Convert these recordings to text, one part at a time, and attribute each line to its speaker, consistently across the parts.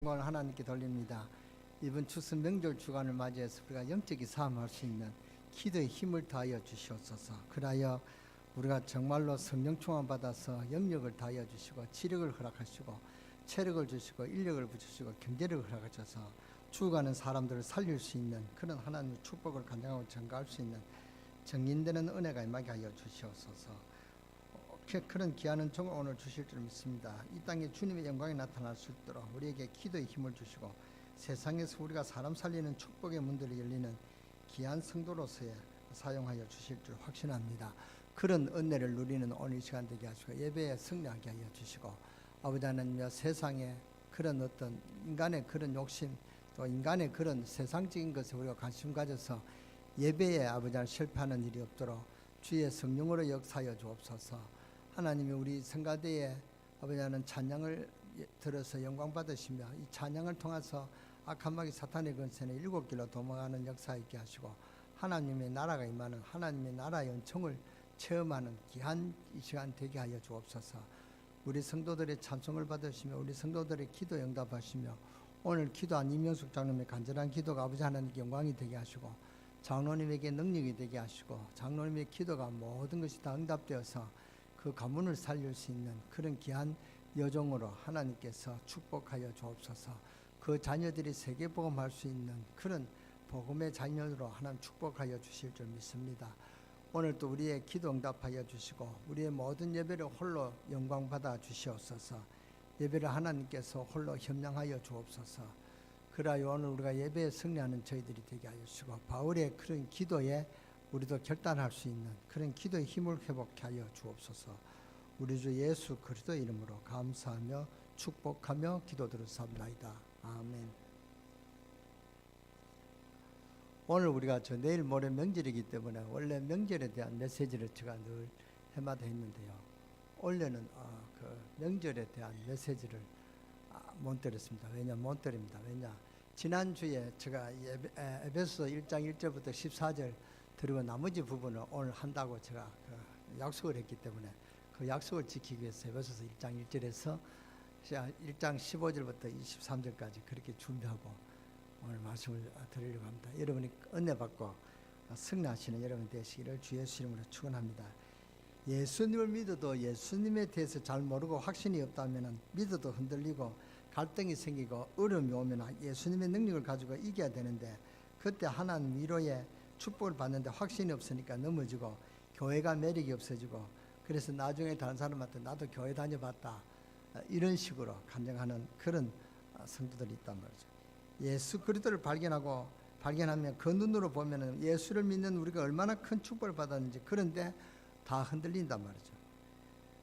Speaker 1: 영광을 하나님께 돌립니다. 이번 추석 명절 주간을 맞이해서 우리가 영적인 싸움할 수 있는 기도의 힘을 다하여 주시옵소서. 그라여 우리가 정말로 성령 충만 받아서 영력을 다하여 주시고 지력을 허락하시고 체력을 주시고 인력을 주시고 경제력을 허락하셔서 죽어가는 사람들을 살릴 수 있는 그런 하나님의 축복을 간증하고 전가할 수 있는 정인되는 은혜가 임하게 하여 주시옵소서. 그런 귀한 종을 오늘 주실 줄 믿습니다. 이 땅에 주님의 영광이 나타날 수 있도록 우리에게 기도의 힘을 주시고 세상에서 우리가 사람 살리는 축복의 문들이 열리는 귀한 성도로서의 사용하여 주실 줄 확신합니다. 그런 은혜를 누리는 오늘 이 시간 되게 하시고 예배에 승리하게 하여 주시고 아버지 하나님여 세상에 그런 어떤 인간의 그런 욕심 또 인간의 그런 세상적인 것에 우리가 관심 가져서 예배에 아버지 하나님 실패하는 일이 없도록 주의 성령으로 역사하여 주옵소서 하나님이 우리 성가대에 아버지 하나님 찬양을 예- 들어서 영광 받으시며 이 찬양을 통해서 악한 마귀 사탄의 근세는 일곱 길로 도망하는 역사 있게 하시고 하나님의 나라가 임하는 하나님의 나라의 은총을 체험하는 귀한 이 시간 되게 하여 주옵소서. 우리 성도들의 찬송을 받으시며 우리 성도들의 기도 응답하시며 오늘 기도한 이명숙 장로님의 간절한 기도가 아버지 하나님께 영광이 되게 하시고 장로님에게 능력이 되게 하시고 장로님의 기도가 모든 것이 다 응답되어서 그 가문을 살릴 수 있는 그런 귀한 여종으로 하나님께서 축복하여 주옵소서. 그 자녀들이 세계 복음할 수 있는 그런 복음의 자녀로 하나님 축복하여 주실 줄 믿습니다. 오늘 또 우리의 기도 응답하여 주시고 우리의 모든 예배를 홀로 영광 받아 주시옵소서. 예배를 하나님께서 홀로 협량하여 주옵소서. 그라여 오늘 우리가 예배에 승리하는 저희들이 되게 하여 주시고 바울의 그런 기도에 우리도 결단할 수 있는 그런 기도의 힘을 회복하여 주옵소서. 우리 주 예수 그리스도 이름으로 감사하며 축복하며 기도드렸사옵나이다. 아멘. 오늘 우리가 저 내일 모레 명절이기 때문에 원래 명절에 대한 메시지를 제가 늘 해마다 했는데요. 올해는 어, 그 명절에 대한 메시지를 아, 못 드렸습니다. 왜냐 못 드립니다. 왜냐 지난주에 제가 에베소 1장 1절부터 14절 드리고 나머지 부분을 오늘 한다고 제가 그 약속을 했기 때문에 그 약속을 지키기 위해서 에베소서 1장 1절에서 1장 15절부터 23절까지 그렇게 준비하고 오늘 말씀을 드리려고 합니다. 여러분이 은혜 받고 승리하시는 여러분 되시기를 주 예수 이름으로 축원합니다. 예수님을 믿어도 예수님에 대해서 잘 모르고 확신이 없다면 믿어도 흔들리고 갈등이 생기고 어려움이 오면 예수님의 능력을 가지고 이겨야 되는데 그때 하나님 위로의 축복을 받는데 확신이 없으니까 넘어지고 교회가 매력이 없어지고 그래서 나중에 다른 사람한테 나도 교회 다녀봤다 어, 이런 식으로 간증하는 그런 어, 성도들이 있단 말이죠. 예수 그리스도를 발견하고 발견하면 그 눈으로 보면은 예수를 믿는 우리가 얼마나 큰 축복을 받았는지 그런데 다 흔들린단 말이죠.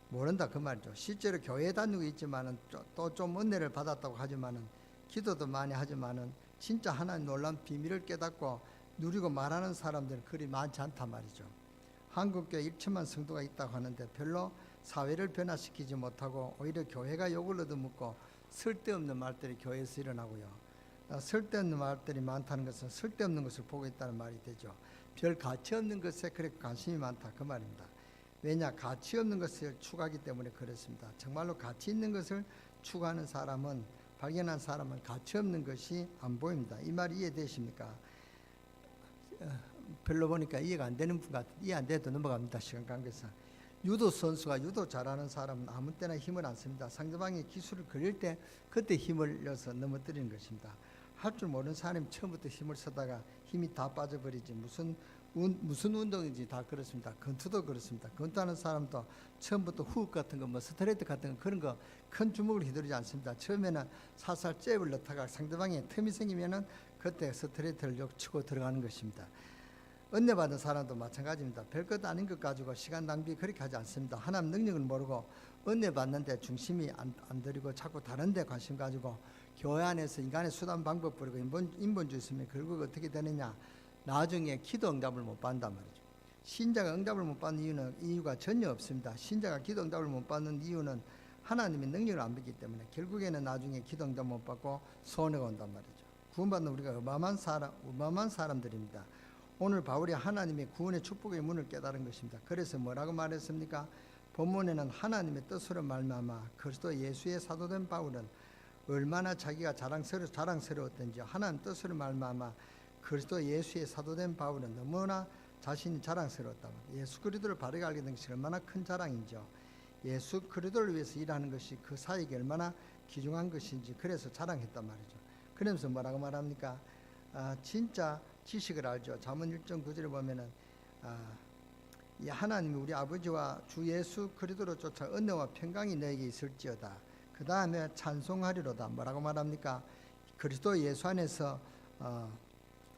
Speaker 1: 모른다 그 말이죠. 실제로 교회 다니고 있지만은 또 좀 은혜를 받았다고 하지만은 기도도 많이 하지만은 진짜 하나님 놀란 비밀을 깨닫고 누리고 말하는 사람들은 그리 많지 않단 말이죠. 한국교회 1천만 성도가 있다고 하는데 별로 사회를 변화시키지 못하고 오히려 교회가 욕을 얻어먹고 쓸데없는 말들이 교회에서 일어나고요. 아, 쓸데없는 말들이 많다는 것은 쓸데없는 것을 보고 있다는 말이 되죠. 별 가치 없는 것에 그렇게 관심이 많다 그 말입니다. 왜냐 가치 없는 것을 추구하기 때문에 그렇습니다. 정말로 가치 있는 것을 추구하는 사람은 발견한 사람은 가치 없는 것이 안 보입니다. 이 말이 이해되십니까? 어, 별로 보니까 이해가 안 되는 분 같은 이해 안 돼도 넘어갑니다. 시간 관계상. 유도 선수가 유도 잘하는 사람은 아무 때나 힘을 안 씁니다. 상대방의 기술을 그릴 때 그때 힘을 넣어서 넘어뜨리는 것입니다. 할 줄 모르는 사람이 처음부터 힘을 쓰다가 힘이 다 빠져버리지 무슨 운, 무슨 운동인지 다 그렇습니다. 권투도 그렇습니다. 권투하는 사람도 처음부터 훅 같은 거, 뭐 스트레이트 같은 거 그런 거 큰 주먹을 휘두르지 않습니다. 처음에는 살살 잽을 넣다가 상대방의 틈이 생기면은 그때 스트레이트를 역 치고 들어가는 것입니다. 은혜 받은 사람도 마찬가지입니다. 별것 아닌 것 가지고 시간 낭비 그렇게 하지 않습니다. 하나님 능력을 모르고 은혜 받는데 중심이 안, 안 들이고 자꾸 다른 데 관심 가지고 교회 안에서 인간의 수단 방법 버리고 인본, 인본주의 있으면 결국 어떻게 되느냐 나중에 기도 응답을 못 받는단 말이죠. 신자가 응답을 못 받는 이유는 이유가 전혀 없습니다. 신자가 기도 응답을 못 받는 이유는 하나님의 능력을 안 믿기 때문에 결국에는 나중에 기도 응답 못 받고 손해가 온단 말이죠. 구원받는 우리가 어마어마한 사람, 어마어마한 사람들입니다. 오늘 바울이 하나님의 구원의 축복의 문을 깨달은 것입니다. 그래서 뭐라고 말했습니까? 본문에는 하나님의 뜻으로 말미암아 그리스도 예수의 사도된 바울은 얼마나 자기가 자랑스러 자랑스러웠던지 하나님 뜻으로 말미암아 그리스도 예수의 사도된 바울은 너무나 자신이 자랑스러웠다. 예수 그리스도를 바르게 알게 된 것이 얼마나 큰 자랑인지요. 예수 그리스도를 위해서 일하는 것이 그 사역이 얼마나 귀중한 것인지 그래서 자랑했단 말이죠. 그러면서 뭐라고 말합니까? 아, 진짜 지식을 알죠. 잠언 1장 9절에 보면은 아, 이 하나님 우리 아버지와 주 예수 그리스도로 쫓아 은혜와 평강이 너에게 있을지어다. 그 다음에 찬송하리로다. 뭐라고 말합니까? 그리스도 예수 안에서 어,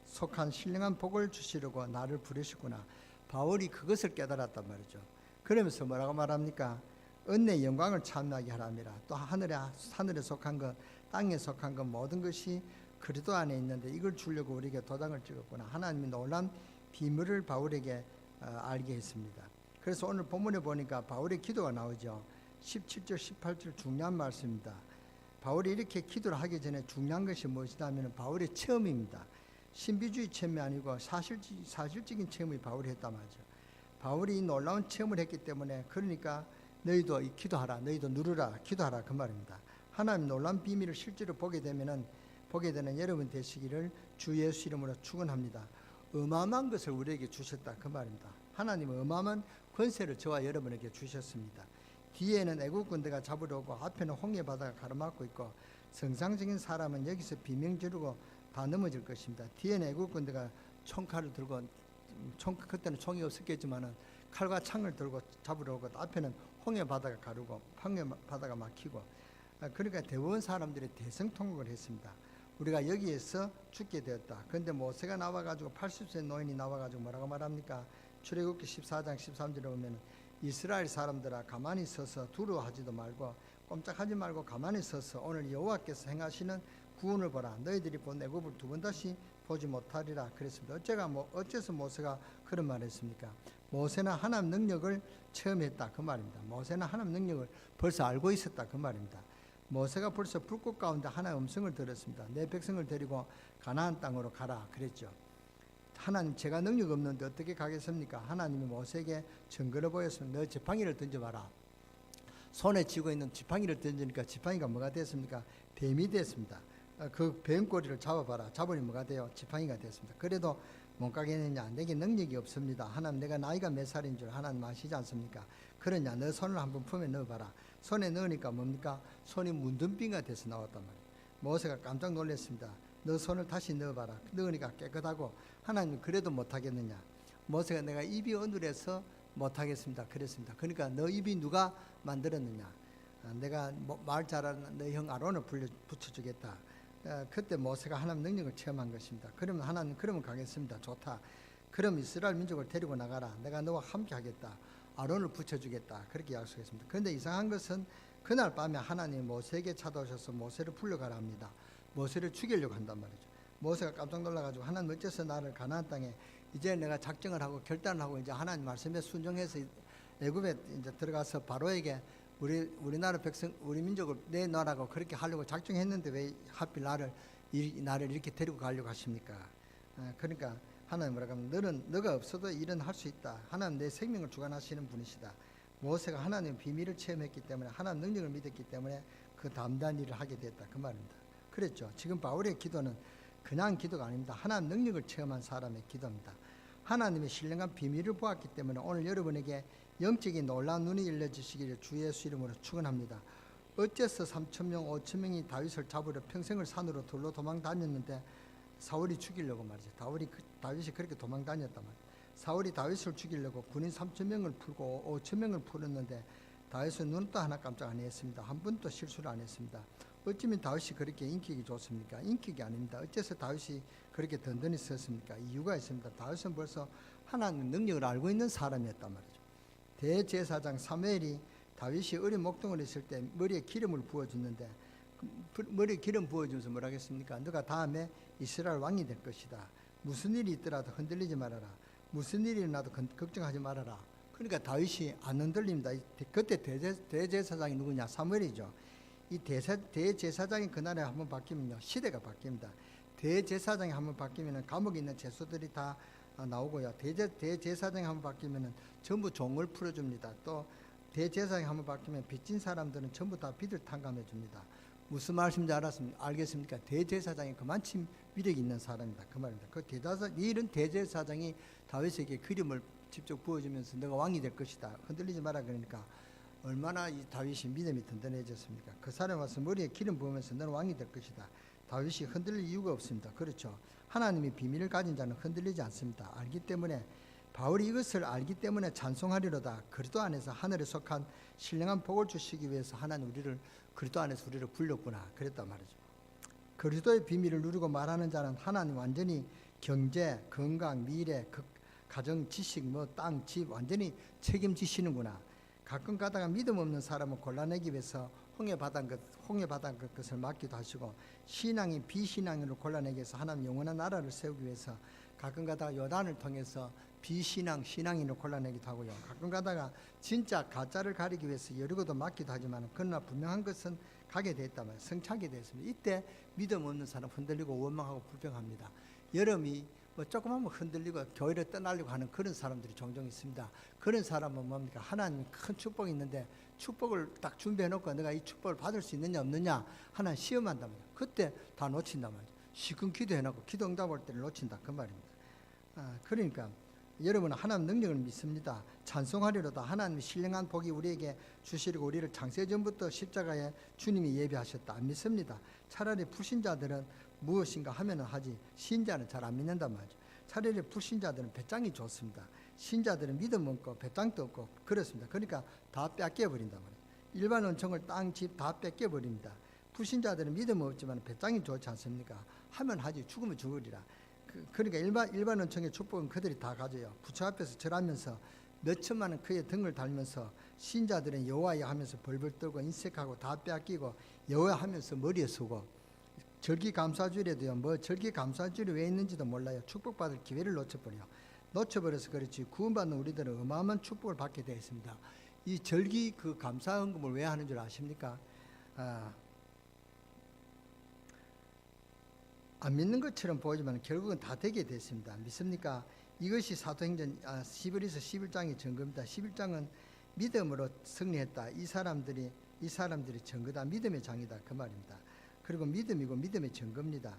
Speaker 1: 속한 신령한 복을 주시려고 나를 부르시구나. 바울이 그것을 깨달았단 말이죠. 그러면서 뭐라고 말합니까? 은혜 영광을 찬미하게 하람이라. 또 하늘에 하늘에 속한 것, 땅에 속한 것 모든 것이 그리스도 안에 있는데 이걸 주려고 우리에게 도장을 찍었구나. 하나님이 놀란 비밀을 바울에게 어, 알게 했습니다. 그래서 오늘 본문에 보니까 바울의 기도가 나오죠. 17절, 18절 중요한 말씀입니다. 바울이 이렇게 기도를 하기 전에 중요한 것이 무엇이냐면 바울의 체험입니다. 신비주의 체험이 아니고 사실, 사실적인 체험이 바울이 했단 말이죠. 바울이 이 놀라운 체험을 했기 때문에 그러니까 너희도 이 기도하라, 너희도 누르라, 기도하라 그 말입니다. 하나님 놀라운 비밀을 실제로 보게 되면은 보게 되는 여러분 되시기를 주 예수 이름으로 축원합니다. 어마어마한 것을 우리에게 주셨다 그 말입니다. 하나님은 어마어마한 권세를 저와 여러분에게 주셨습니다. 뒤에는 애국 군대가 잡으러 오고 앞에는 홍해 바다가 가로막고 있고 정상적인 사람은 여기서 비명 지르고 다 넘어질 것입니다. 뒤에는 애국 군대가 총칼을 들고 총 그때는 총이 없었겠지만은 칼과 창을 들고 잡으러 오고 앞에는 홍해 바다가 가르고 황해 바다가 막히고 아, 그러니까 대부분 사람들이 대성통곡을 했습니다. 우리가 여기에서 죽게 되었다. 그런데 모세가 나와가지고 80세 노인이 나와가지고 뭐라고 말합니까? 출애굽기 14장 13절에 보면 이스라엘 사람들아 가만히 서서 두려워하지도 말고 꼼짝하지 말고 가만히 서서 오늘 여호와께서 행하시는 구원을 보라. 너희들이 본 애굽을 두 번 다시 보지 못하리라 그랬습니다. 어째가 뭐 어째서 모세가 그런 말했습니까? 모세는 하나님 능력을 체험했다 그 말입니다. 모세는 하나님 능력을 벌써 알고 있었다 그 말입니다. 모세가 벌써 불꽃 가운데 하나의 음성을 들었습니다. 내 백성을 데리고 가나안 땅으로 가라 그랬죠. 하나님 제가 능력 없는데 어떻게 가겠습니까? 하나님이 모세에게 증거를 보였습니다. 너 지팡이를 던져봐라. 손에 쥐고 있는 지팡이를 던지니까 지팡이가 뭐가 됐습니까? 뱀이 됐습니다. 어, 그 뱀꼬리를 잡아봐라. 잡으니 뭐가 돼요? 지팡이가 됐습니다. 그래도 못 가겠느냐? 내게 능력이 없습니다. 하나님 내가 나이가 몇 살인 줄 하나님 아시지 않습니까? 그러냐? 너 손을 한번 품에 넣어봐라. 손에 넣으니까 뭡니까? 손이 문둥비가 돼서 나왔단 말이에요. 모세가 깜짝 놀랐습니다. 너 손을 다시 넣어봐라. 넣으니까 깨끗하고 하나님 그래도 못하겠느냐? 모세가 내가 입이 어눌해서 못하겠습니다. 그랬습니다. 그러니까 너 입이 누가 만들었느냐? 아, 내가 뭐- 말 잘하는 너형 아론을 불려 붙여주겠다. 어, 그때 모세가 하나님 능력을 체험한 것입니다. 그러면 하나님 그러면 가겠습니다. 좋다. 그럼 이스라엘 민족을 데리고 나가라. 내가 너와 함께 하겠다. 아론을 붙여주겠다. 그렇게 약속했습니다. 그런데 이상한 것은 그날 밤에 하나님 모세에게 찾아오셔서 모세를 불러가라 합니다. 모세를 죽이려고 한단 말이죠. 모세가 깜짝 놀라가지고 하나님 어째서 나를 가나안 땅에 이제 내가 작정을 하고 결단을 하고 이제 하나님 말씀에 순종해서 애굽에 이제 들어가서 바로에게 우리 우리나라 백성 우리 민족을 내놔라고 그렇게 하려고 작정했는데 왜 하필 나를 이 나를 이렇게 데리고 가려고 하십니까? 아, 그러니까 하나님 뭐라고 하면 너는 너가 없어도 일은 할 수 있다. 하나님 내 생명을 주관하시는 분이시다. 모세가 하나님 비밀을 체험했기 때문에 하나님 능력을 믿었기 때문에 그 담대한 일을 하게 됐다 그 말입니다. 그랬죠. 지금 바울의 기도는 그냥 기도가 아닙니다. 하나님 능력을 체험한 사람의 기도입니다. 하나님의 신령한 비밀을 보았기 때문에 오늘 여러분에게 영적인 놀라운 눈이 열려지시기를 주 예수 이름으로 축원합니다. 어째서 3천 명, 5천 명이 다윗을 잡으려 평생을 산으로 둘러 도망 다녔는데 사울이 죽이려고 말이죠. 다윗이 그- 다윗이 그렇게 도망 말이에요. 사울이 다윗을 죽이려고 군인 3천 명을 풀고 5천 명을 풀었는데 다윗은 눈도 하나 깜짝 안 했습니다. 한 번도 실수를 안 했습니다. 어쩌면 다윗이 그렇게 인격이 좋습니까? 인격이 아닙니다. 어째서 다윗이 그렇게 든든히 섰습니까? 이유가 있습니다. 다윗은 벌써 하나님 능력을 알고 있는 사람이었단 말이죠. 대제사장 사무엘이 다윗이 어린 목동을 했을 때 머리에 기름을 부어줬는데 그 머리에 기름 부어주면서 뭐라 했습니까? 너가 다음에 이스라엘 왕이 될 것이다. 무슨 일이 있더라도 흔들리지 말아라. 무슨 일이 일어나도 건- 걱정하지 말아라. 그러니까 다윗이 안 흔들립니다. 그때 대제, 대제 사장이 누구냐? 사무엘이죠. 이 대사, 대제사장이 그날에 한번 바뀌면요. 시대가 바뀝니다. 대제사장이 한번 바뀌면 감옥에 있는 죄수들이 다 아, 나오고요. 대제, 대제사장이 한번 바뀌면 전부 종을 풀어줍니다. 또 대제사장이 한번 바뀌면 빚진 사람들은 전부 다 빚을 탕감해 줍니다. 무슨 말씀인지 알았습니까? 알겠습니까? 대제사장이 그만큼 위력이 있는 사람이다. 그 말입니다. 그 대다사 이런 대제사장이 다윗에게 기름을 직접 부어주면서 너가 왕이 될 것이다. 흔들리지 마라 그러니까 얼마나 이 다윗이 믿음이 든든해졌습니까? 그 사람 와서 머리에 기름 부으면서 너는 왕이 될 것이다. 다윗이 흔들릴 이유가 없습니다. 그렇죠. 하나님이 비밀을 가진 자는 흔들리지 않습니다. 알기 때문에 바울이 이것을 알기 때문에 찬송하리로다. 그리스도 안에서 하늘에 속한 신령한 복을 주시기 위해서 하나님 우리를 그리스도 안에서 우리를 불렀구나. 그랬단 말이죠. 그리스도의 비밀을 누리고 말하는 자는 하나님 완전히 경제, 건강, 미래, 그 가정, 지식, 뭐 땅, 집 완전히 책임지시는구나. 가끔 가다가 믿음 없는 사람을 골라내기 위해서 홍해 바다 것, 홍해 바다 것 것을 맡기도 하시고 신앙이 비신앙으로 골라내기 위해서 하나님 영원한 나라를 세우기 위해서 가끔 가다가 요단을 통해서 비신앙 신앙인을 골라내기도 하고요. 가끔 가다가 진짜 가짜를 가리기 위해서 여리고도 맡기도 하지만 그러나 분명한 것은 가게 됐다면 성착이 됐습니다. 이때 믿음 없는 사람 흔들리고 원망하고 불평합니다. 여름이 뭐 조금하면 흔들리고 교회를 떠나려고 하는 그런 사람들이 종종 있습니다. 그런 사람은 뭡니까? 하나님 큰 축복이 있는데 축복을 딱 준비해 놓고 내가 이 축복을 받을 수 있느냐 없느냐 하나 시험한단 말이에요. 그때 다 놓친단 말이에요. 시큰 기도해 놓고 기도 응답 올 때를 놓친다 그 말입니다. 아, 그러니까 여러분은 하나님 능력을 믿습니다. 찬송하리로다 하나님 신령한 복이 우리에게 주시려고 우리를 창세전부터 십자가에 주님이 예비하셨다. 안 믿습니다. 차라리 불신자들은 무엇인가 하면은 하지 신자는 잘 안 믿는단 말이죠. 차라리 불신자들은 배짱이 좋습니다. 신자들은 믿음 없고 배짱도 없고 그렇습니다. 그러니까 다 뺏겨 버린단 말이에요. 일반 은총을 땅, 집 다 뺏겨 버립니다. 불신자들은 믿음 없지만 배짱이 좋지 않습니까? 하면 하지 죽으면 죽으리라. 그, 그러니까 일반 일반 은총의 축복은 그들이 다 가져요. 부처 앞에서 절하면서 몇 천만 원 그의 등을 달면서 신자들은 여호와여 하면서 벌벌 떨고 인색하고 다 빼앗기고 여호와 하면서 머리에 쓰고 절기 감사주일에도요. 뭐 절기 감사주일이 왜 있는지도 몰라요. 축복받을 기회를 놓쳐버려. 놓쳐버려서 그렇지 구원받는 우리들은 어마어마한 축복을 받게 되어 있습니다. 이 절기 그 감사 헌금을 왜 하는 줄 아십니까? 아, 안 믿는 것처럼 보이지만 결국은 다 되게 됐습니다. 믿습니까? 이것이 사도행전 아, 11에서 11장의 증거입니다. 11장은 믿음으로 승리했다. 이 사람들이 이 사람들이 증거다. 믿음의 장이다. 그 말입니다. 그리고 믿음이고 믿음의 증거입니다.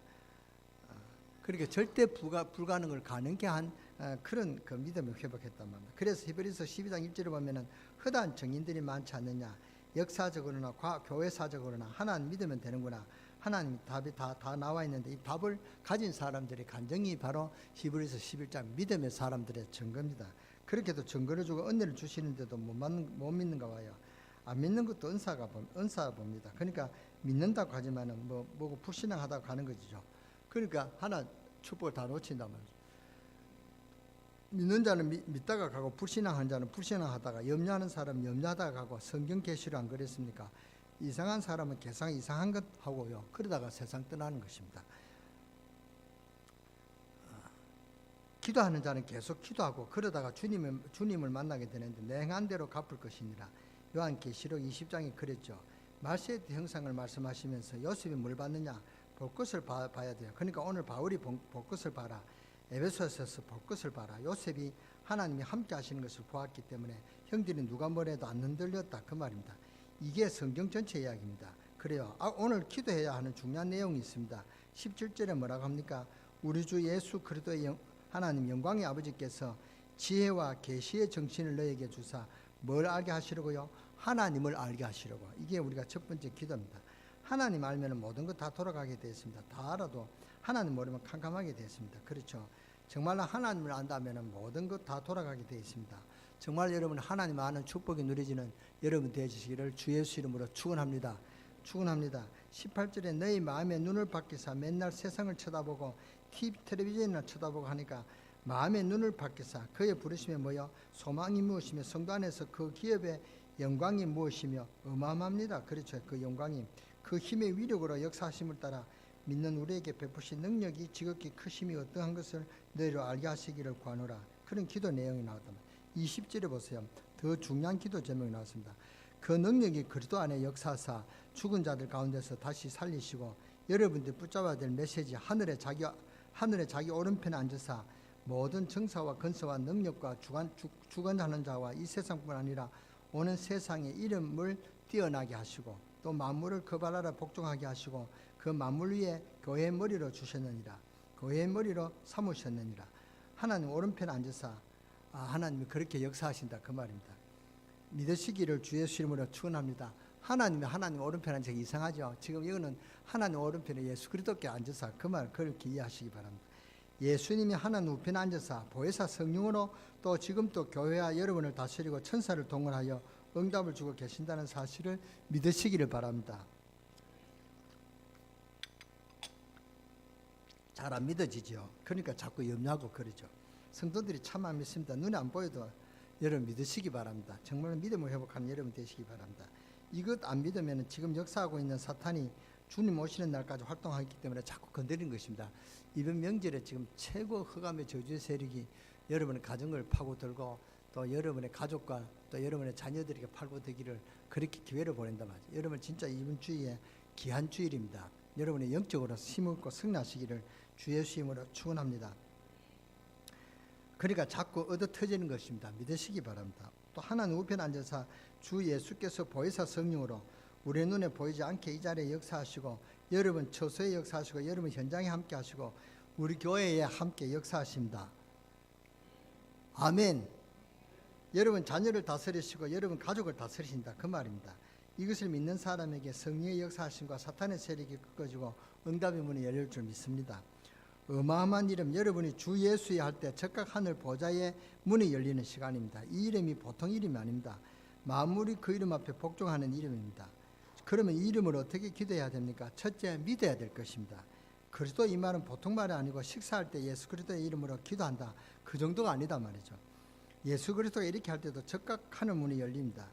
Speaker 1: 아, 그러니까 절대 불가, 불가능을 가능케 한 아, 그런 그 믿음을 회복했단 말입니다. 그래서 히브리서 12장 1절에 보면은 허다한 정인들이 많지 않느냐 역사적으로나 과, 교회사적으로나 하나님 믿으면 되는구나 하나님 답이 다, 다 나와 있는데 이 답을 가진 사람들의 간증이 바로 히브리서 11장 믿음의 사람들의 증거입니다. 그렇게도 증거를 주고 은혜를 주시는데도 못, 맞는, 못 믿는가 봐요. 안 믿는 것도 은사가 봅- 은사 봅니다. 그러니까 믿는다고 하지만은 뭐 뭐고 불신앙하다고 가는 거죠. 그러니까 하나 축복을 다 말이죠. 믿는 자는 믿, 믿다가 가고 불신앙한 자는 불신앙하다가 염려하는 사람은 염려하다가 가고 성경 계시를 안 그랬습니까? 이상한 사람은 계상 이상한 것 하고요. 그러다가 세상 떠나는 것입니다. 아, 기도하는 자는 계속 기도하고 그러다가 주님을 주님을 만나게 되는데 내 행한 대로 갚을 것이니라. 요한계시록 20장에 그랬죠. 말세의 형상을 말씀하시면서 요셉이 뭘 받느냐? 볼 것을 봐, 봐야 돼요. 그러니까 오늘 바울이 본, 볼 것을 봐라. 에베소서에서 볼 것을 봐라. 요셉이 하나님이 함께 하시는 것을 보았기 때문에 형들이 누가 뭐래도 안 흔들렸다 그 말입니다. 이게 성경 전체 이야기입니다. 그래요. 아, 오늘 기도해야 하는 중요한 내용이 있습니다. 17절에 뭐라고 합니까? 우리 주 예수 그리스도의 영- 하나님 영광의 아버지께서 지혜와 계시의 정신을 너에게 주사 뭘 알게 하시려고요? 하나님을 알게 하시려고. 이게 우리가 첫 번째 기도입니다. 하나님 알면 모든 것 다 돌아가게 되어 있습니다. 다 알아도 하나님 모르면 캄캄하게 되어 있습니다. 그렇죠. 정말로 하나님을 안다면 모든 것 다 돌아가게 되어 있습니다. 정말 여러분 하나님 아는 축복이 누려지는 여러분 되시기를 주 예수 이름으로 축원합니다. 축원합니다. 18절에 너희 마음의 눈을 밖에서 맨날 세상을 쳐다보고 TV 텔레비전이나 쳐다보고 하니까 마음의 눈을 밖에서 그의 부르심에 뭐여 소망이 무엇이며 성도 안에서 그 기업의 영광이 무엇이며 어마어마합니다. 그렇죠. 그 영광이 그 힘의 위력으로 역사하심을 따라 믿는 우리에게 베푸신 능력이 지극히 크심이 어떠한 것을 너희로 알게 하시기를 구하노라. 그런 기도 내용이 나왔다. 20절에 보세요. 더 중요한 기도 제목이 나왔습니다. 그 능력이 그리스도 안에 역사사 죽은 자들 가운데서 다시 살리시고 여러분들 붙잡아야 될 메시지 하늘에 자기 하늘에 자기 오른편에 앉으사 모든 정사와 건설와 능력과 주관 주, 주관하는 자와 이 세상뿐 아니라 오는 세상의 이름을 뛰어나게 하시고 또또 만물을 거발하라 복종하게 하시고 그 만물 위에 교회의 머리로 주셨느니라 교회의 머리로 삼으셨느니라 하나님 오른편에 앉으사 아, 하나님이 그렇게 역사하신다 그 말입니다 믿으시기를 주 예수 이름으로 축원합니다 하나님이 하나님 오른편에 앉아 이상하죠 지금 이거는 하나님 오른편에 예수 그리스도께 앉으사 그 말 그렇게 이해하시기 바랍니다 예수님이 하나님 우편에 앉아서 보혜사 성령으로 또 지금 또 교회와 여러분을 다스리고 천사를 동원하여 응답을 주고 계신다는 사실을 믿으시기를 바랍니다. 잘 안 믿어지죠. 그러니까 자꾸 염려하고 그러죠. 성도들이 참 안 믿습니다. 눈에 안 보여도 여러분 믿으시기 바랍니다. 정말 믿음을 회복하는 여러분 되시기 바랍니다. 이것 안 믿으면 지금 역사하고 있는 사탄이 주님 오시는 날까지 활동하기 때문에 자꾸 건드리는 것입니다. 이번 명절에 지금 최고 흑암의 저주의 세력이 여러분의 가정을 파고들고 또 여러분의 가족과 또 여러분의 자녀들에게 파고들기를 그렇게 기회를 보낸다 말이죠. 여러분 진짜 이번 주에 귀한 주일입니다. 여러분의 영적으로 힘있고 승리하시기를 주 예수 이름으로 축원합니다. 그러니까 자꾸 얻어 터지는 것입니다. 믿으시기 바랍니다. 또 하나님 우편 앉아서 주 예수께서 보혜사 성령으로 우리 눈에 보이지 않게 이 자리에 역사하시고 여러분 처소에 역사하시고 여러분 현장에 함께 하시고 우리 교회에 함께 역사하십니다. 아멘. 여러분 자녀를 다스리시고 여러분 가족을 다스리신다 그 말입니다. 이것을 믿는 사람에게 성령의 역사하심과 사탄의 세력이 꺾어지고 응답의 문이 열릴 줄 믿습니다. 어마어마한 이름 여러분이 주 예수에 할때 적각 하늘 보좌의 문이 열리는 시간입니다. 이 이름이 보통 이름이 아닙니다. 만물이 그 이름 앞에 복종하는 이름입니다. 그러면 이 이름을 어떻게 기도해야 됩니까? 첫째 믿어야 될 것입니다. 그리스도 이 말은 보통 말이 아니고 식사할 때 예수 그리스도의 이름으로 기도한다. 그 정도가 아니다 말이죠. 예수 그리스도가 이렇게 할 때도 적각하는 문이 열립니다.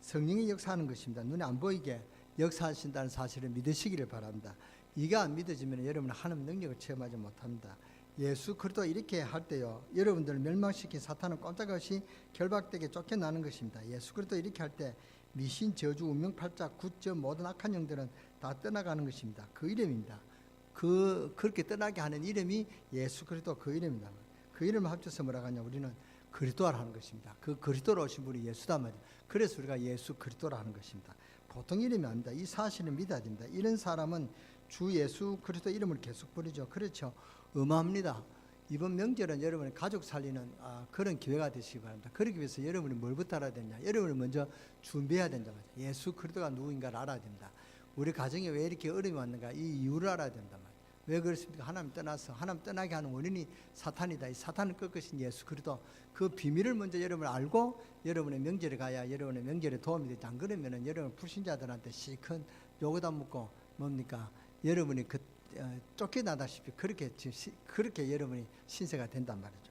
Speaker 1: 성령이 역사하는 것입니다. 눈에 안 보이게 역사하신다는 사실을 믿으시기를 바랍니다. 이게 안 믿어지면 여러분은 하나님 능력을 체험하지 못합니다. 예수 그리스도 이렇게 할 때요. 여러분들 멸망시킨 사탄은 꼼짝없이 결박되게 쫓겨나는 것입니다. 예수 그리스도 이렇게 할 때 미신, 저주, 운명 팔자, 굿점 모든 악한 영들은 다 떠나가는 것입니다. 그 이름입니다. 그 그렇게 떠나게 하는 이름이 예수 그리스도 그 이름입니다. 그 이름을 합쳐서 뭐라고 하냐 우리는 그리스도라 하는 것입니다. 그 그리스도로 오신 분이 예수다 말이에요. 그래서 우리가 예수 그리스도라 하는 것입니다. 보통 이름이 아닙니다. 이 사실을 믿어야 됩니다. 이런 사람은 주 예수 그리스도 이름을 계속 부르죠. 그렇죠. 음합니다. 이번 명절은 여러분의 가족 살리는 아, 그런 기회가 되시기 바랍니다. 그러기 위해서 여러분이 뭘부터 알아야 되냐? 여러분이 먼저 준비해야 된다. 예수 그리스도가 누구인가를 알아야 됩니다. 우리 가정에 왜 이렇게 어려움이 왔는가? 이 이유를 알아야 된다. 왜 그렇습니까? 하나님 떠나서 하나님 떠나게 하는 원인이 사탄이다. 이 사탄을 꺾으신 예수 그리스도 그 비밀을 먼저 여러분 알고 여러분의 명절에 가야 여러분의 명절에 도움이 되지 안 그러면은 여러분 불신자들한테 시큰 요거다 묻고 뭡니까? 여러분이 그 어, 쫓겨나다시피 그렇게 지- 시- 그렇게 여러분이 신세가 된단 말이죠.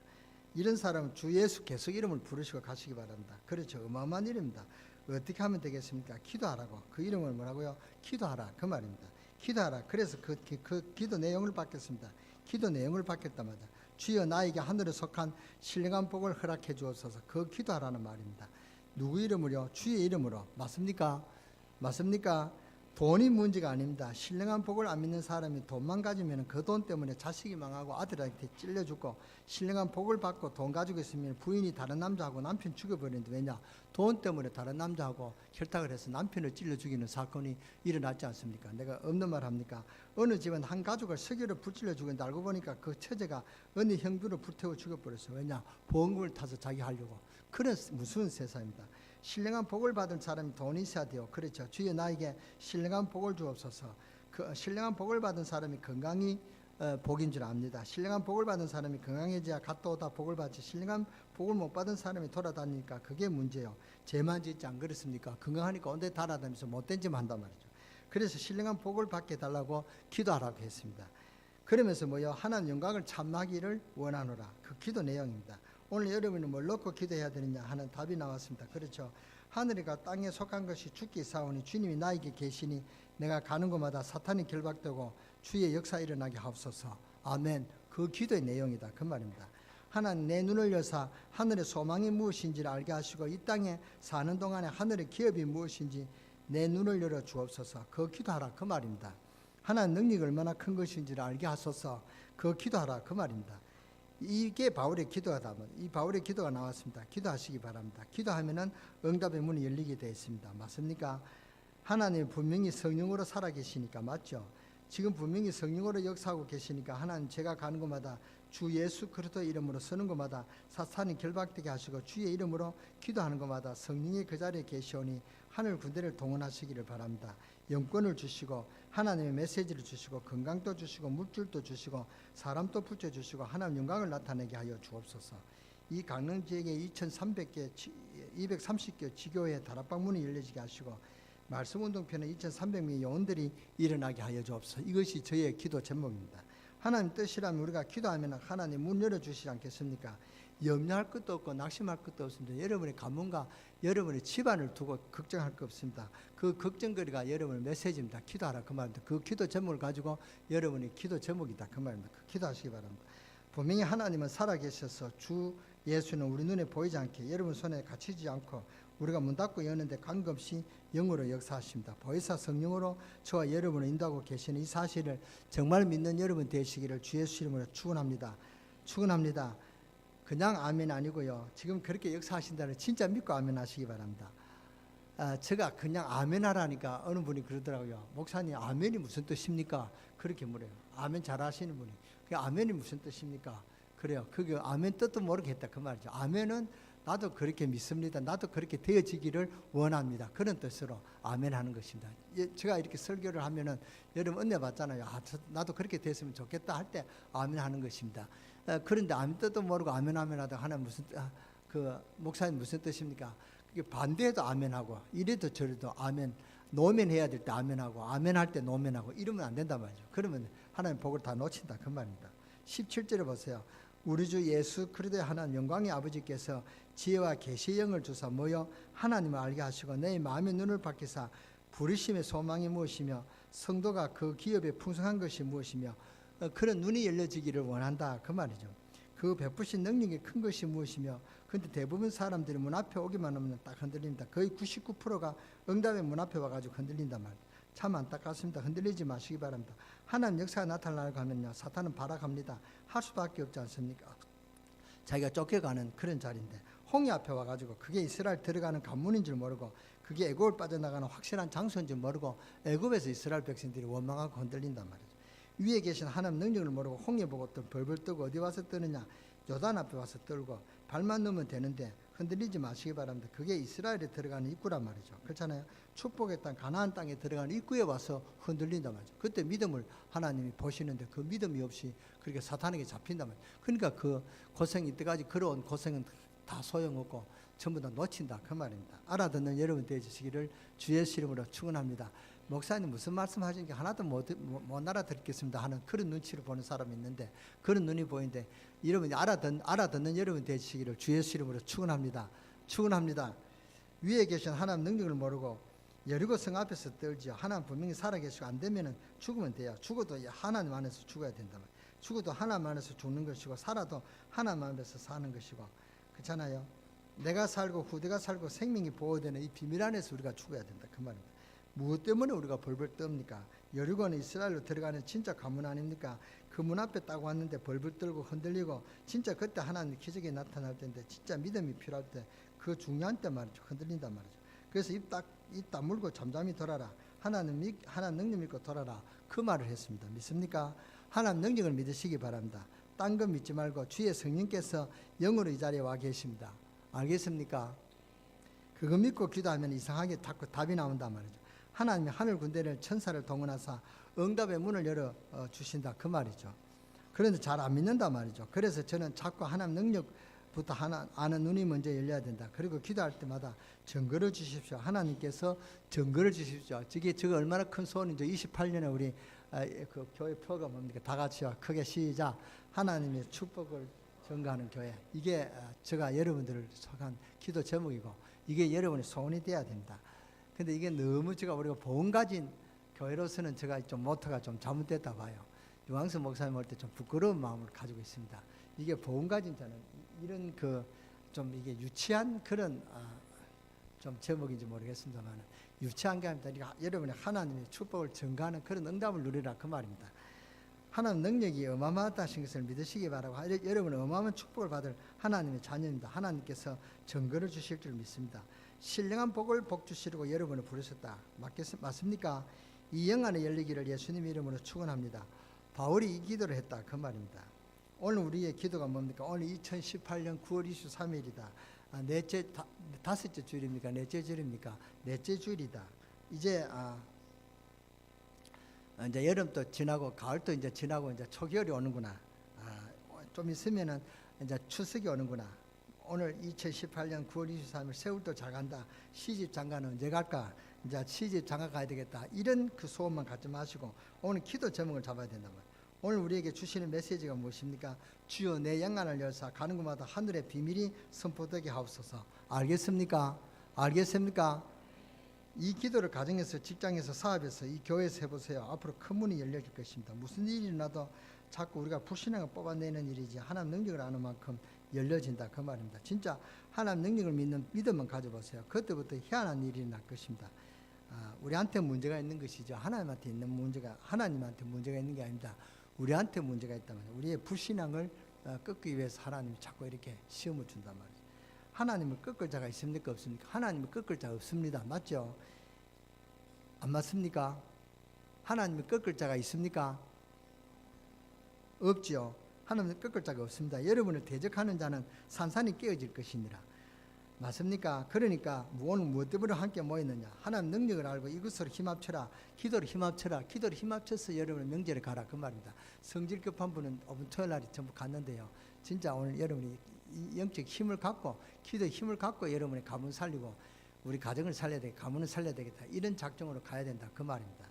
Speaker 1: 이런 사람은 주 예수 계속 이름을 부르시고 가시기 바랍니다. 그렇죠. 어마어마한 일입니다. 어떻게 하면 되겠습니까? 기도하라고. 그 이름을 뭐라고요? 기도하라. 그 말입니다. 기도하라. 그래서 그, 그, 그 기도 내용을 받겠습니다. 기도 내용을 받겠다마자 주여 나에게 하늘에 속한 신령한 복을 허락해 주옵소서. 그 기도하라는 말입니다. 누구 이름으로? 주의 이름으로. 맞습니까? 맞습니까? 돈이 문제가 아닙니다. 신령한 복을 안 믿는 사람이 돈만 가지면 그 돈 때문에 자식이 망하고 아들한테 찔려 죽고 신령한 복을 받고 돈 가지고 있으면 부인이 다른 남자하고 남편 죽여버리는데 왜냐? 돈 때문에 다른 남자하고 혈탁을 해서 남편을 찔러 죽이는 사건이 일어났지 않습니까? 내가 없는 말 합니까? 어느 집은 한 가족을 석유로 불질러 죽였는데 알고 보니까 그 처제가 어느 형들을 불태워 죽여버렸어요. 왜냐? 보험금을 타서 자기 하려고. 그런 무서운 세상입니다. 신령한 복을 받은 사람이 돈이 있어야 돼요. 그렇죠. 주여 나에게 신령한 복을 주옵소서. 그 신령한 복을 받은 사람이 건강이 어, 복인 줄 압니다. 신령한 복을 받은 사람이 건강해져야 갔다 오다 복을 받지. 신령한 복을 못 받은 사람이 돌아다니니까 그게 문제요. 죄만 짓지 안 그렇습니까? 건강하니까 온데 달아다니면서 못된 짓만 한단 말이죠. 그래서 신령한 복을 받게 달라고 기도하라고 했습니다. 그러면서 뭐요? 하나님 영광을 참나기를 원하노라. 그 기도 내용입니다. 오늘 여러분이 뭘 놓고 기도해야 되느냐 하는 답이 나왔습니다. 그렇죠. 하늘이가 땅에 속한 것이 죽기 싸우니 주님이 나에게 계시니 내가 가는 곳마다 사탄이 결박되고 주의 역사 일어나게 하옵소서. 아멘. 그 기도의 내용이다. 그 말입니다. 하나님 내 눈을 여사 하늘의 소망이 무엇인지를 알게 하시고 이 땅에 사는 동안에 하늘의 기업이 무엇인지 내 눈을 열어 주옵소서. 그 기도하라 그 말입니다. 하나님 능력이 얼마나 큰 것인지를 알게 하소서. 그 기도하라 그 말입니다. 이게 바울의 기도하다. 이 바울의 기도가 나왔습니다. 기도하시기 바랍니다. 기도하면은 응답의 문이 열리게 되어 있습니다. 맞습니까? 하나님 분명히 성령으로 살아계시니까 맞죠? 지금 분명히 성령으로 역사하고 계시니까 하나님 제가 가는 곳마다 주 예수 그리스도 이름으로 서는 곳마다 사탄이 결박되게 하시고 주의 이름으로 기도하는 곳마다 성령이 그 자리에 계시오니 하늘 군대를 동원하시기를 바랍니다. 영권을 주시고 하나님의 메시지를 주시고 건강도 주시고 물질도 주시고 사람도 붙여 주시고 하나님 영광을 나타내게 하여 주옵소서. 이 강릉 지역에 2,300개, 230개 지교회 다락방 문이 열려지게 하시고 말씀 운동편에 2,300명의 요원들이 일어나게 하여 주옵소서. 이것이 저의 기도 제목입니다. 하나님 뜻이라면 우리가 기도하면 하나님 문 열어 주시지 않겠습니까? 염려할 것도 없고 낙심할 것도 없습니다. 여러분의 가문과 여러분의 집안을 두고 걱정할 것 없습니다. 그 걱정거리가 여러분의 메시지입니다. 기도하라 그 말입니다. 그 기도 제목을 가지고 여러분의 기도 제목이다 그 말입니다. 그 기도하시기 바랍니다. 분명히 하나님은 살아계셔서 주 예수는 우리 눈에 보이지 않게 여러분 손에 갇히지 않고 우리가 문 닫고 여는데 관계 없이 영으로 역사하십니다. 보혜사 성령으로 저와 여러분을 인도하고 계시는 이 사실을 정말 믿는 여러분 되시기를 주 예수 이름으로 축원합니다. 축원합니다. 그냥 아멘 아니고요. 지금 그렇게 역사하신다는 진짜 믿고 아멘 하시기 바랍니다. 아, 제가 그냥 아멘 하라니까 어느 분이 그러더라고요. 목사님 아멘이 무슨 뜻입니까? 그렇게 물어요. 아멘 잘 하시는 분이. 그 아멘이 무슨 뜻입니까? 그래요. 그게 아멘 뜻도 모르겠다 그 말이죠. 아멘은 나도 그렇게 믿습니다. 나도 그렇게 되어지기를 원합니다. 그런 뜻으로 아멘 하는 것입니다. 예, 제가 이렇게 설교를 하면은 여러분 은혜 받잖아요. 아, 저- 나도 그렇게 됐으면 좋겠다 할 때 아멘 하는 것입니다. 어, 그런데 아멘 뜻도 모르고 아멘 아멘 하다 하나 무슨 뜻- 아, 그 목사님 무슨 뜻입니까? 반대해도 아멘하고 이래도 저래도 아멘 노멘 해야 될 때 아멘하고 아멘 할 때 노멘하고 이러면 안 된단 말이죠. 그러면 하나님 복을 다 놓친다 그 말입니다. 17절에 보세요. 우리 주 예수 그리스도의 하나님 영광의 아버지께서 지혜와 계시의 영을 주사 모여 하나님을 알게 하시고 내 마음의 눈을 밝히사 부르심의 소망이 무엇이며 성도가 그 기업에 풍성한 것이 무엇이며 어, 그런 눈이 열려지기를 원한다 그 말이죠. 그 베푸신 능력이 큰 것이 무엇이며 근데 대부분 사람들이 문 앞에 오기만 하면 딱 흔들립니다. 거의 99%가 응답의 문 앞에 와가지고 흔들린단 말이에요. 참 안타깝습니다. 흔들리지 마시기 바랍니다. 하나님 역사가 나타나려고 하면요. 사탄은 발악합니다. 할 수밖에 없지 않습니까? 자기가 쫓겨가는 그런 자리인데 홍해 앞에 와가지고 그게 이스라엘 들어가는 관문인 줄 모르고 그게 애굽을 빠져나가는 확실한 장소인 줄 모르고 애굽에서 이스라엘 백성들이 원망하고 흔들린단 말이죠. 위에 계신 하나님 능력을 모르고 홍해 보고 또 벌벌 뜨고 어디 와서 뜨느냐 요단 앞에 와서 떨고 발만 넣으면 되는데 흔들리지 마시기 바랍니다. 그게 이스라엘에 들어가는 입구란 말이죠. 그렇잖아요. 축복의 땅 가나안 땅에 들어가는 입구에 와서 흔들린단 말이죠. 그때 믿음을 하나님이 보시는데 그 믿음이 없이 그렇게 사탄에게 잡힌단 말이죠. 그러니까 그 고생 이때까지 걸어온 고생은 다 소용없고 전부 다 놓친다 그 말입니다. 알아듣는 여러분 되시기를 주의 이름으로 축원합니다. 목사님 무슨 말씀하시는 게 하나도 못, 못, 못 알아듣겠습니다 하는 그런 눈치를 보는 사람이 있는데 그런 눈이 보이는데 여러분이 알아듣, 알아듣는 여러분 되시기를 주의 이름으로 축원합니다. 축원합니다. 위에 계신 하나님 능력을 모르고 여리고 성 앞에서 떨지요. 하나님 분명히 살아계시고 안 되면은 죽으면 돼요. 죽어도 하나님 안에서 죽어야 된다. 죽어도 하나님 안에서 죽는 것이고 살아도 하나님 안에서 사는 것이고 그렇잖아요. 내가 살고 후대가 살고 생명이 보호되는 이 비밀 안에서 우리가 죽어야 된다. 그 말입니다. 무엇 때문에 우리가 벌벌 떱니까? 여리고는 이스라엘로 들어가는 진짜 가문 아닙니까? 그 문 앞에 딱 왔는데 벌벌 떨고 흔들리고 진짜 그때 하나님 기적이 나타날 텐데 진짜 믿음이 필요할 때 그 중요한 때 말이죠. 흔들린단 말이죠. 그래서 입 딱 입 다물고 잠잠히 돌아라. 하나님 믿 하나님 능력 믿고 돌아라. 그 말을 했습니다. 믿습니까? 하나님 능력을 믿으시기 바랍니다. 딴 거 믿지 말고 주의 성령께서 영으로 이 자리에 와 계십니다. 알겠습니까? 그거 믿고 기도하면 이상하게 자꾸 답이 나온단 말이죠. 하나님이 하늘 군대를 천사를 동원하사 응답의 문을 열어 어, 주신다 그 말이죠. 그런데 잘 안 믿는단 말이죠. 그래서 저는 자꾸 하나님 능력부터 하나 아는 눈이 먼저 열려야 된다. 그리고 기도할 때마다 증거를 주십시오. 하나님께서 증거를 주십시오. 저게 저거 얼마나 큰 소원인지 28년에 우리 아, 그 교회 표가 뭡니까? 다 같이요. 크게 시작. 하나님의 축복을 전가하는 교회. 이게 아, 제가 여러분들을 속한 기도 제목이고 이게 여러분의 소원이 돼야 됩니다. 근데 이게 너무 제가 우리가 보험 가진 교회로서는 제가 좀 모토가 좀 잘못됐다 봐요. 유황수 목사님 올 때 좀 부끄러운 마음을 가지고 있습니다. 이게 보험 가진 자는 이- 이런 그 좀 이게 유치한 그런 아, 좀 제목인지 모르겠습니다만 유치한 게 아니라 우리가 여러분의 하나님의 축복을 증가하는 그런 응답을 누리라 그 말입니다. 하나님 능력이 어마어마하다신 것을 믿으시기 바라고 하- 여러분은 어마어마한 축복을 받을 하나님의 자녀입니다. 하나님께서 증거를 주실 줄 믿습니다. 신령한 복을 복 주시려고 여러분을 부르셨다. 맞습니까? 이 영안의 열리기를 예수님 이름으로 축원합니다. 바울이 이 기도를 했다 그 말입니다. 오늘 우리의 기도가 뭡니까? 오늘 2018년 9월 23일이다. 아, 넷째 다, 다섯째 주일입니까? 넷째 주일입니까? 넷째 주일이다. 이제 아, 어, 이제 여름도 지나고 가을도 이제 지나고 이제 초겨울이 오는구나. 아, 좀 있으면은 이제 추석이 오는구나. 오늘 2018년 9월 23일 세월도 잘 간다. 시집 장가는 언제 갈까? 이제 시집 장가 가야 되겠다. 이런 그 소원만 갖지 마시고 오늘 기도 제목을 잡아야 된단 말이에요. 오늘 우리에게 주시는 메시지가 무엇입니까? 주여 내 영안을 열사 가는 곳마다 하늘의 비밀이 선포되게 하옵소서. 알겠습니까? 알겠습니까? 이 기도를 가정에서 직장에서 사업에서 이 교회에서 해보세요. 앞으로 큰 문이 열려질 것입니다. 무슨 일이 일어나도 자꾸 우리가 불신앙을 뽑아내는 일이지 하나님 능력을 아는 만큼 열려진다 그 말입니다. 진짜 하나님 능력을 믿는 믿음만 가져보세요. 그때부터 희한한 일이 날 것입니다. 아, 우리한테 문제가 있는 것이죠. 하나님한테 있는 문제가 하나님한테 문제가 있는 게 아닙니다. 우리한테 문제가 있다면 우리의 불신앙을 어, 꺾기 위해서 하나님이 자꾸 이렇게 시험을 준단 말이죠. 하나님을 꺾을 자가 있습니까 없습니까? 하나님을 꺾을 자가 없습니다. 맞죠? 안 맞습니까? 하나님을 꺾을 자가 있습니까? 없지요. 하나님을 꺾을 자가 없습니다. 여러분을 대적하는 자는 산산이 깨어질 것이니라. 맞습니까? 그러니까 오늘 무엇 때문에 함께 모였느냐? 하나님 능력을 알고 이것으로 힘합쳐라. 기도를 힘합쳐라. 기도를 힘합쳐서 여러분의 명절에 가라. 그 말입니다. 성질 급한 분은 오늘 토요일 날이 전부 갔는데요. 진짜 오늘 여러분이 이 영적 힘을 갖고 기도의 힘을 갖고 여러분의 가문 살리고 우리 가정을 살려야 되 가문을 살려야 되겠다. 이런 작정으로 가야 된다. 그 말입니다.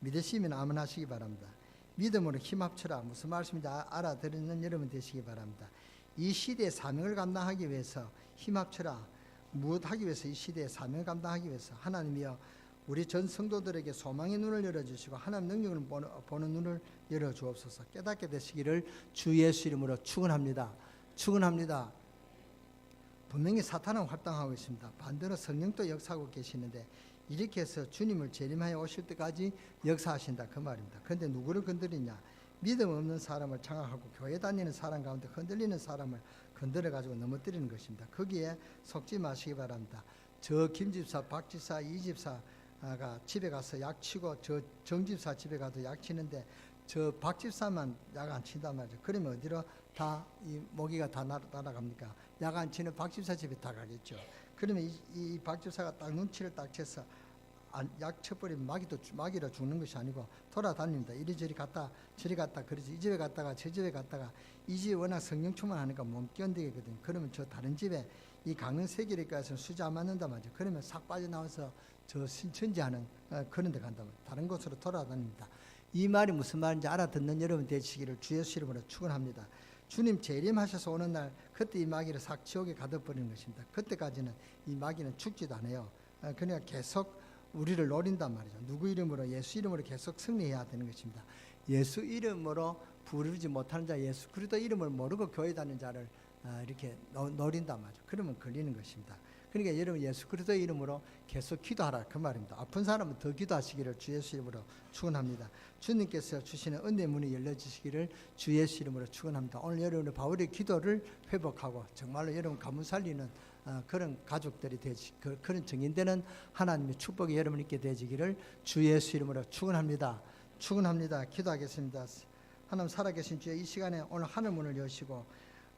Speaker 1: 믿으시면 아멘 하시기 바랍니다. 믿음으로 힘합쳐라. 무슨 말씀인지 아- 알아듣는 여러분 되시기 바랍니다. 이 시대의 사명을 감당하기 위해서 힘합쳐라. 무엇 하기 위해서 이 시대의 사명을 감당하기 위해서 하나님이여 우리 전 성도들에게 소망의 눈을 열어주시고 하나님 능력을 보는, 보는 눈을 열어주옵소서 깨닫게 되시기를 주 예수 이름으로 축원합니다. 축원합니다. 분명히 사탄은 활동하고 있습니다. 반대로 성령도 역사하고 계시는데 이렇게 해서 주님을 재림하여 오실 때까지 역사하신다 그 말입니다. 그런데 누구를 건드리냐? 믿음 없는 사람을 장악하고 교회 다니는 사람 가운데 흔들리는 사람을 건드려 가지고 넘어뜨리는 것입니다. 거기에 속지 마시기 바랍니다. 저 김집사, 박집사, 이집사가 집에 가서 약 치고 저 정집사 집에 가도 약 치는데 저 박집사만 약 안 친단 말이죠. 그러면 어디로 다 이 모기가 다 날아, 날아갑니까? 약 안 치는 박집사 집에 다 가겠죠. 그러면 이, 이 박집사가 딱 눈치를 딱 채서 안- 약 쳐버리면 마귀도 죽- 마귀라 죽는 것이 아니고 돌아다닙니다. 이리저리 갔다 저리 갔다 그러지 이 집에 갔다가 저 집에 갔다가 이 집이 워낙 성령 충만 하니까 못 견디거든. 그러면 저 다른 집에 이 강릉 세계리까지는 수지 안 맞는단 말이죠. 그러면 싹 빠져나와서 저 신천지하는 어, 그런 데 간단 말이에요. 다른 곳으로 돌아다닙니다. 이 말이 무슨 말인지 알아듣는 여러분 되시기를 주 예수 이름으로 축원합니다. 주님 재림하셔서 오는 날 그때 이 마귀를 싹 지옥에 가둬버리는 것입니다. 그때까지는 이 마귀는 죽지도 않아요. 어, 그러니까 계속 우리를 노린단 말이죠. 누구 이름으로 예수 이름으로 계속 승리해야 되는 것입니다. 예수 이름으로 부르지 못하는 자 예수 그리스도 이름을 모르고 교회 다니는 자를 아, 이렇게 노- 노린단 말이죠. 그러면 걸리는 것입니다. 그러니까 여러분 예수 그리스도 이름으로 계속 기도하라 그 말입니다. 아픈 사람은 더 기도하시기를 주 예수 이름으로 축원합니다. 주님께서 주시는 은혜 문이 열려지시기를 주 예수 이름으로 축원합니다. 오늘 여러분의 바울의 기도를 회복하고 정말로 여러분 가문 살리는 어, 그런 가족들이 되지 그, 그런 증인되는 하나님의 축복이 여러분 있게 되지기를 주 예수 이름으로 축원합니다. 축원합니다. 기도하겠습니다. 하나님 살아계신 주의 이 시간에 오늘 하늘 문을 여시고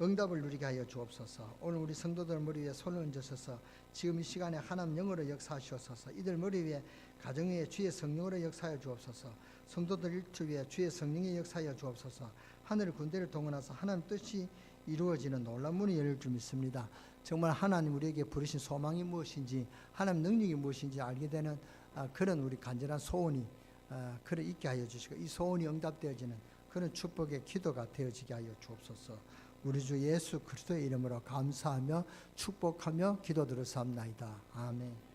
Speaker 1: 응답을 누리게 하여 주옵소서. 오늘 우리 성도들 머리 위에 손을 얹으셔서 지금 이 시간에 하나님 영으로 역사하시옵소서. 이들 머리 위에 가정 위에 주의 성령으로 역사하여 주옵소서. 성도들 일주 위에 주의 성령의 역사하여 주옵소서. 하늘 군대를 동원해서 하나님 뜻이 이루어지는 놀란 문이 열릴 줄 믿습니다. 정말 하나님 우리에게 부르신 소망이 무엇인지 하나님 능력이 무엇인지 알게 되는 아, 그런 우리 간절한 소원이 아, 그를 있게 하여 주시고 이 소원이 응답되어지는 그런 축복의 기도가 되어지게 하여 주옵소서. 우리 주 예수 그리스도의 이름으로 감사하며 축복하며 기도 들었사옵나이다. 아멘.